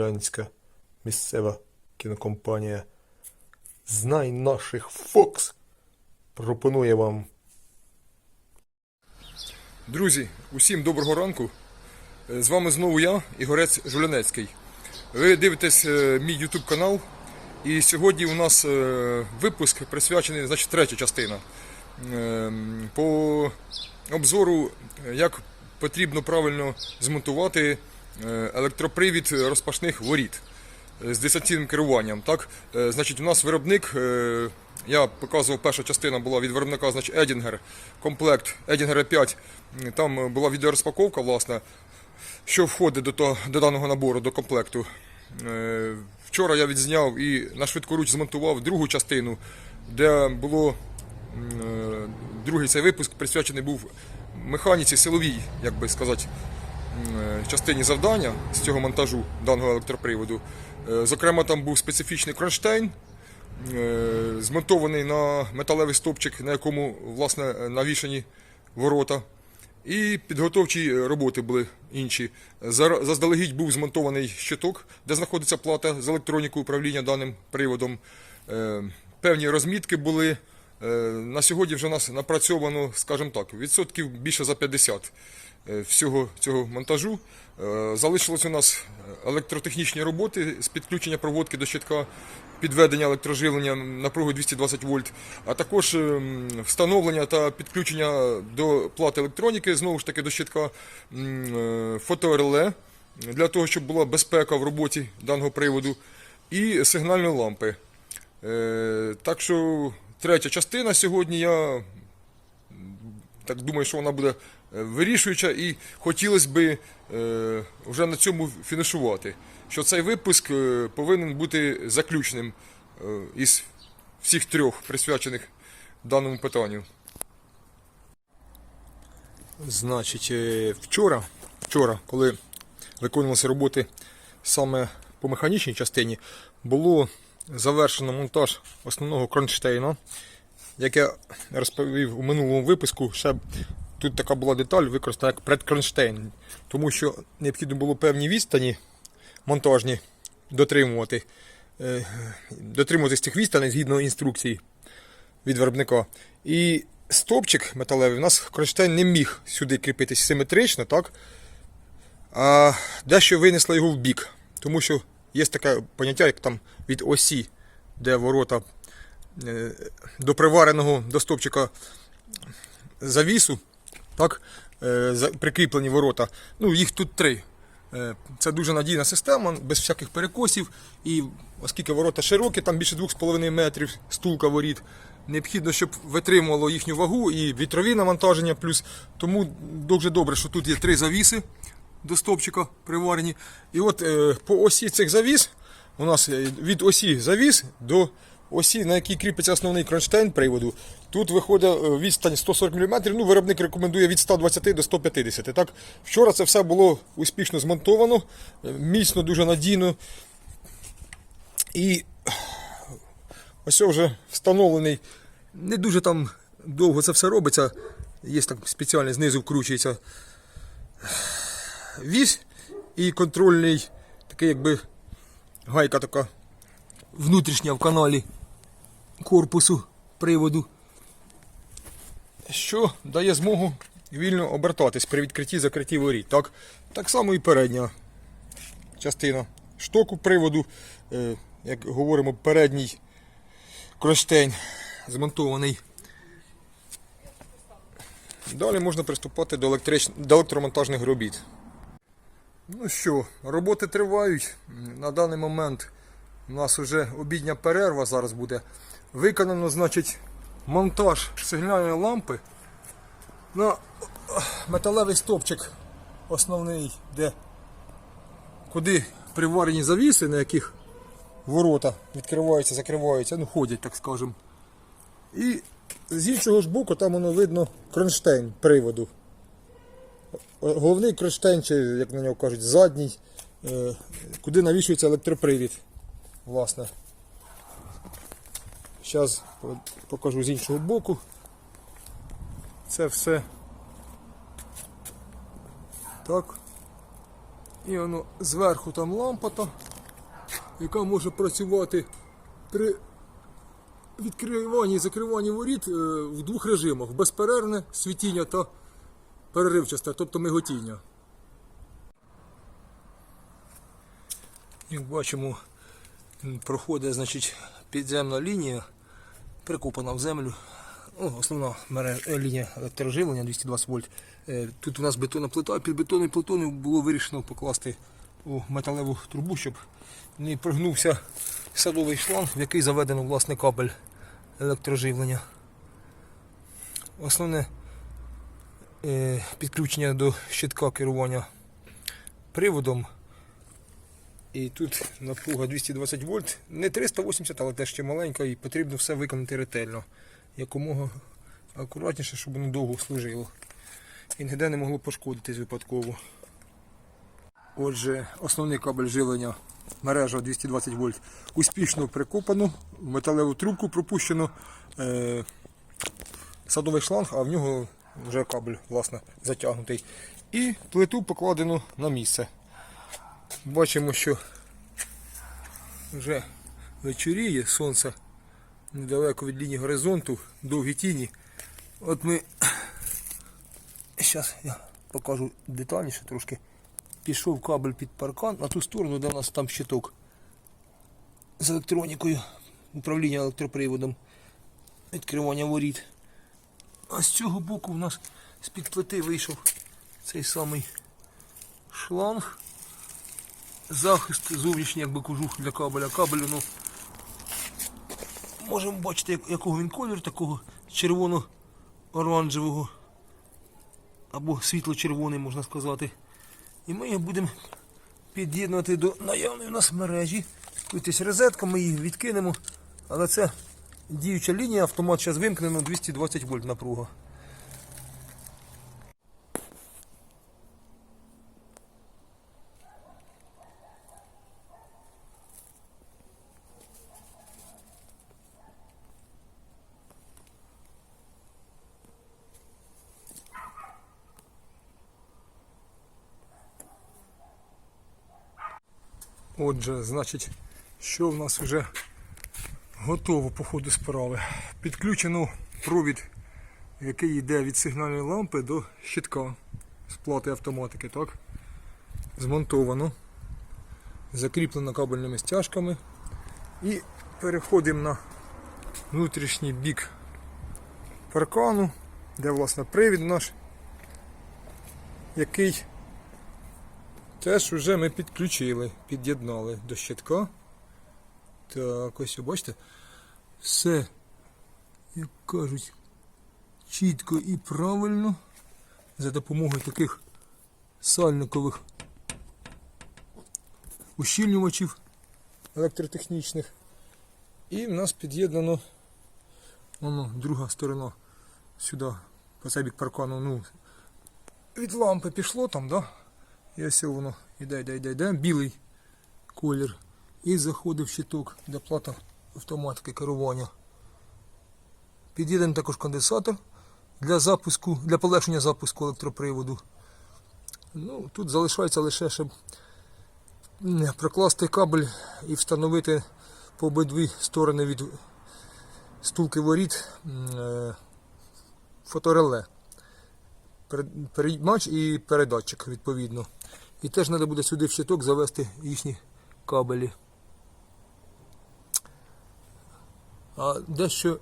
Жулянська місцева кінокомпанія Знай наших Фокс пропонує вам Друзі, усім доброго ранку. Е, З вами знову я, Ігорець Жулянецький. Ви дивитесь е, мій YouTube канал. І сьогодні у нас е, випуск присвячений, значить, третя частина. Е, По обзору, як потрібно правильно змонтувати електропривід розпашних воріт е, з дистанційним керуванням. Так? Е, Значить, у нас виробник, е, я показував, перша частина була від виробника значить, Edinger, комплект Edinger 5. Там е, була відеорозпаковка, власне, що входить до, того, до даного набору, до комплекту. Е, Вчора я відзняв і на швидкоруч змонтував другу частину, де було е, другий цей випуск присвячений був механіці силовій, як би сказати, е, частині завдання з цього монтажу даного електроприводу. Е, Зокрема, там був специфічний кронштейн, е, змонтований на металевий стовпчик, на якому власне навішані ворота. І підготовчі роботи були інші. Заздалегідь був змонтований щиток, де знаходиться плата з електронікою управління даним приводом. Е, Певні розмітки були. Е, На сьогодні вже у нас напрацьовано, скажімо так, відсотків більше за 50 е, всього цього монтажу. Е, Залишилось у нас електротехнічні роботи з підключення проводки до щитка, підведення електроживлення напругою 220 вольт, а також ем, встановлення та підключення до плати електроніки, знову ж таки до щитка е, фотореле для того, щоб була безпека в роботі даного приводу, і сигнальної лампи. Е, Так що третя частина сьогодні я так думаю, що вона буде е, вирішуюча, і хотілося б е, вже на цьому фінішувати. Що цей випуск е, повинен бути заключним е, із всіх трьох присвячених даному питанню. Значить, вчора, вчора, коли виконувалися роботи саме по механічній частині, було завершено монтаж основного кронштейна. Як я розповів у минулому випуску, ще тут така була деталь використана як предкронштейн, тому що необхідно було певні відстані монтажні дотримувати, е, дотримуватись цих відстаней згідно інструкцій від виробника. І стопчик металевий у нас кронштейн не міг сюди кріпитись симетрично, так? А дещо винесло його в бік. Тому що є таке поняття, як там від осі, де ворота е, до привареного до стопчика завісу, так, е, прикріплені ворота. Ну, їх тут три. Е, Це дуже надійна система, без всяких перекосів. І оскільки ворота широкі, там більше 2,5 метрів стулка воріт, необхідно, щоб витримувало їхню вагу і вітрові навантаження. Плюс тому дуже добре, що тут є три завіси до стовпчика приварені. І от е, по осі цих завіс у нас від осі завіс до осі, на якій кріпиться основний кронштейн приводу. Тут виходить е, відстань 140 мм. Ну, виробник рекомендує від 120 до 150. Так, вчора це все було успішно змонтовано, е, міцно, дуже надійно. І ось вже встановлений. Не дуже там довго це все робиться. Є так спеціально знизу вкручується вісь і контрольний, такий якби гайка така внутрішня в каналі корпусу приводу, що дає змогу вільно обертатись при відкритті закритті воріт. Так, так само і передня частина штоку приводу, е, як говоримо, передній кронштейн змонтований. Далі можна приступати до, електрич... до електромонтажних робіт. Ну що, роботи тривають. На даний момент у нас вже обідня перерва зараз буде. Виконано, значить, монтаж сигнальної лампи на металевий стовпчик основний, де куди приварені завіси, на яких ворота відкриваються, закриваються, ну ходять, так скажемо. І з іншого ж боку там воно видно кронштейн приводу. Головний кронштейн, чи як на нього кажуть, задній, е, куди навішується електропривід. Власне. Зараз покажу з іншого боку. Це все. Так. І воно зверху там лампата, яка може працювати при відкриванні і закриванні воріт е, в двох режимах: безперервне світіння та переривчасте, тобто миготіння. Як бачимо, проходить значить, підземна лінія, прикопана в землю. Ну, основна мережа, е, лінія електроживлення 220 вольт. Е, Тут у нас бетонна плита, а під бетонною плитою було вирішено покласти у металеву трубу, щоб не прогнувся садовий шланг, в який заведено власне кабель електроживлення. Основне е, підключення до щитка керування приводом. І тут напруга 220 вольт, не 380, але теж ще маленька, і потрібно все виконати ретельно. Якомога акуратніше, щоб воно довго служило. І ніде не могло пошкодитись випадково. Отже, основний кабель живлення мережа 220 вольт успішно прикопано, в металеву трубку пропущено е, садовий шланг, а в нього вже кабель власне, затягнутий. І плиту покладено на місце. Бачимо, що вже вечоріє сонце недалеко від лінії горизонту, довгі тіні. От ми зараз я покажу детальніше трошки. Пішов кабель під паркан на ту сторону, де у нас там щиток з електронікою, управління електроприводом, відкривання воріт. А з цього боку у нас з-під плити вийшов цей самий шланг. Захист зовнішній, як би кажу, для кабеля. Кабелю, ну, можемо бачити, якого він колір, такого червоно-оранжевого або світло-червоний, можна сказати. І ми його будемо під'єднувати до наявної у нас мережі. Тут розетка, ми її відкинемо, але це діюча лінія, автомат зараз вимкнено 220 вольт напруга. Отже, значить, що в нас вже готово по ходу справи. Підключено провід, який йде від сигнальної лампи до щитка з плати автоматики, так? Змонтовано, закріплено кабельними стяжками. І переходимо на внутрішній бік паркану, де власне привід наш, який Теж вже ми підключили, під'єднали до щитка. Так, ось бачите. Все, як кажуть, чітко і правильно. За допомогою таких сальникових ущільнювачів електротехнічних. І в нас під'єднано воно, друга сторона сюди, по цей бік паркану. Ну, від лампи пішло там, да? І ось воно йде, йде, йде, йде, білий колір. І заходив щиток для плата автоматики керування. Під'єднаний також конденсатор для запуску, для полегшення запуску електроприводу. Ну, тут залишається лише, щоб прокласти кабель і встановити по обидві сторони від стулки воріт е, фотореле. Переймач і передатчик відповідно. І теж треба буде сюди в щиток завести їхні кабелі. А дещо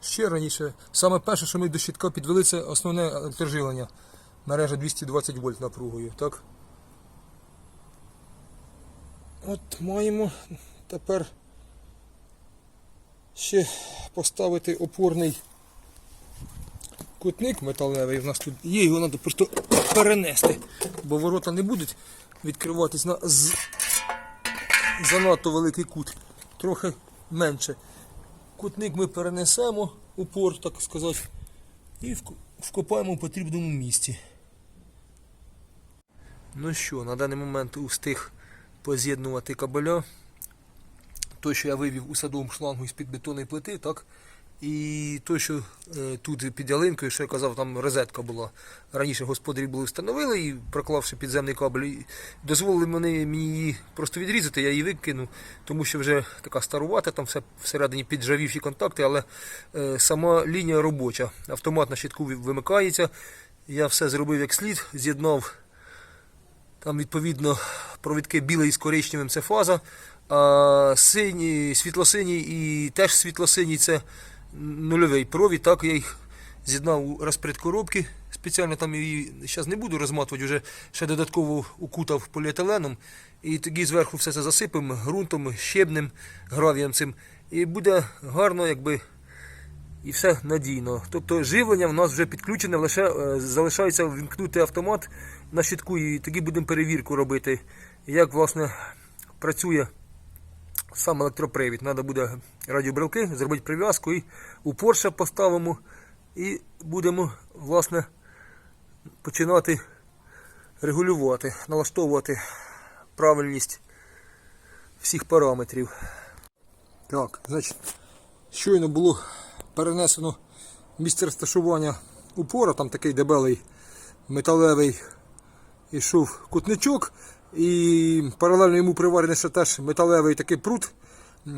ще раніше, саме перше, що ми до щитка підвели, це основне електроживлення. Мережа 220 вольт напругою. Так? От маємо тепер ще поставити опорний кутник металевий у нас тут є, його треба просто перенести, бо ворота не будуть відкриватись на з... занадто великий кут, трохи менше. Кутник ми перенесемо, упор, так сказати, і вкопаємо в потрібному місці. Ну що, на даний момент устиг поз'єднувати кабеля. Той, що я вивів у садовому шлангу із-під бетонної плити, так, І то, що е, тут під ялинкою, що я казав, там розетка була. Раніше господарі були встановили і проклавши підземний кабель, дозволили мені, мені її просто відрізати, я її викину, тому що вже така старувата, там все всередині піджавівші контакти, але е, сама лінія робоча. Автомат на щитку вимикається. Я все зробив як слід, з'єднав там відповідно провідки білий з коричневим це фаза, а синій, світло-синій і теж світло-синій це нульовий провід. Так я їх з'єднав у розпред коробки. Спеціально там її зараз не буду розматувати, вже ще додатково укутав поліетиленом. І тоді зверху все це засипемо ґрунтом, щебнем, гравієм цим. І буде гарно, якби і все надійно. Тобто живлення в нас вже підключене, лише е, залишається вімкнути автомат на щитку, і тоді будемо перевірку робити, як власне працює сам електропривід. Треба буде радіобрелки, зробити прив'язку і у Porsche поставимо і будемо власне починати регулювати, налаштовувати правильність всіх параметрів. Так, значить, щойно було перенесено місце розташування упора, там такий дебелий металевий ішов кутничок, і паралельно йому приварений теж металевий такий прут.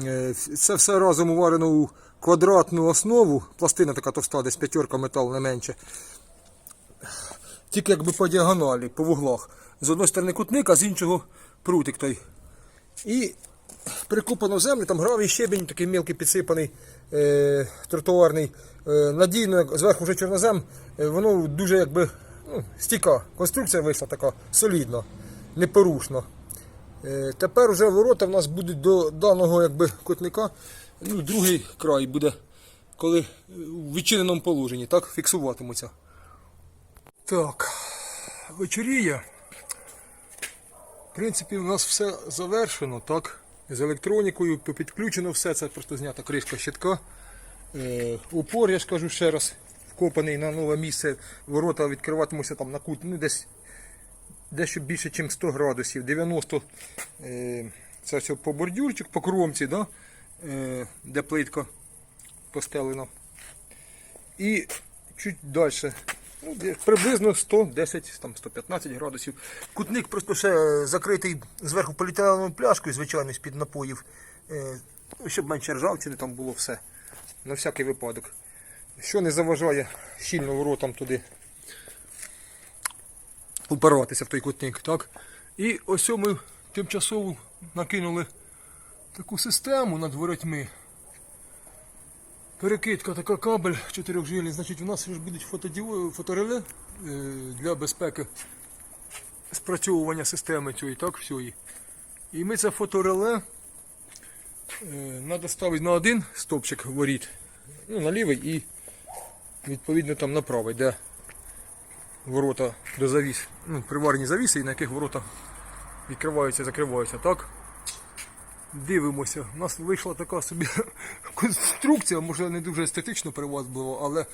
Е, Це все разом уварено у квадратну основу, пластина така товста, десь п'ятерка метал не менше. Тільки якби по діагоналі, по вуглах. З одної сторони кутник, а з іншого прутик той. І прикопано в землю, там гравій щебінь, такий мілкий підсипаний, е, тротуарний. Е, надійно, зверху вже чорнозем, е, воно дуже якби ну, стійка. Конструкція вийшла така солідна, непорушна. Е, тепер вже ворота в нас будуть до даного якби, котника. Ну, другий край буде, коли е, в відчиненому положенні, так, фіксуватимуться. Так, вечоріє. В принципі, у нас все завершено, так? З електронікою підключено все, це просто знята кришка щитка. Е, упор, я ж кажу ще раз, вкопаний на нове місце. Ворота відкриватимуться там на кут, ну десь дещо більше, ніж 100 градусів. 90 е, це все по бордюрчик, по кромці, да? е, де плитка постелена. І чуть далі. Ну, приблизно 110, там 115 градусів. Кутник просто ще закритий зверху поліетиленовою пляшкою, звичайно, з-під напоїв. Е, щоб менше ржавчини там було все. На всякий випадок. Що не заважає щільно воротам туди упиратися в той кутник. Так? І ось ми тимчасово накинули таку систему над воротьми. Перекидка така кабель чотирьохжильний, значить у нас будуть фотореле е, для безпеки спрацьовування системи цієї, так, всієї. І ми це фотореле треба ставити на один стовпчик воріт, ну, на лівий і відповідно там на правий, де ворота до завіс, ну, приварні завіси, на яких ворота відкриваються, і закриваються, так? Дивимося. У нас вийшла така собі конструкція, може не дуже естетично привабливо, але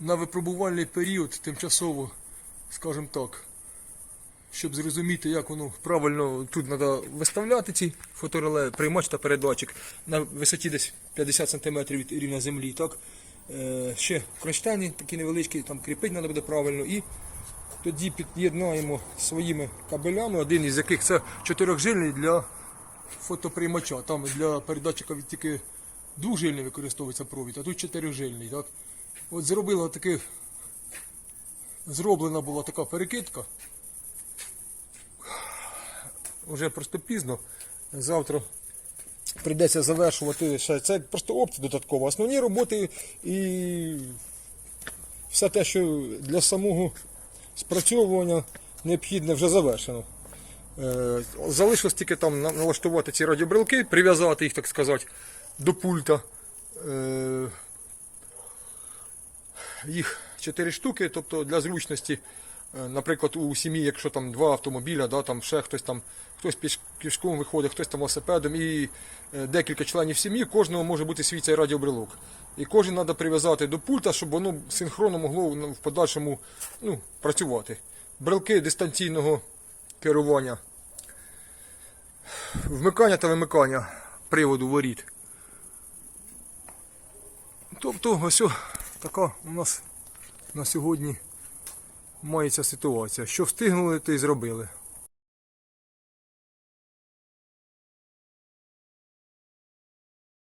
на випробувальний період тимчасово, скажімо так, щоб зрозуміти, як воно правильно тут треба виставляти ці фотореле, приймач та передатчик на висоті десь 50 см від рівня землі. Так? Е, ще кронштейни такі невеличкі, там кріпити треба буде правильно. І тоді під'єднаємо своїми кабелями, один із яких це чотирьохжильний для фотоприймача. Там для передатчика тільки двохжильний використовується провід, а тут чотирьохжильний. Так? От зробила таки, зроблена була така перекидка. Уже просто пізно. Завтра прийдеться завершувати ще. Це просто опція додаткова. Основні роботи і все те, що для самого спрацьовування необхідне вже завершено. Е, Залишилось тільки там налаштувати ці радіобрелки, прив'язати їх, так сказати, до пульта. Е, Їх 4 штуки, тобто для зручності, е, наприклад, у сім'ї, якщо там два автомобіля, да, там ще хтось там, хтось піш- пішком виходить, хтось там велосипедом, і е, декілька членів сім'ї, кожного може бути свій цей радіобрелок. І кожен треба прив'язати до пульта, щоб воно синхронно могло в подальшому ну, працювати. Брелки дистанційного керування, вмикання та вимикання приводу воріт. Тобто, ось така у нас на сьогодні мається ситуація. Що встигнули, то й зробили.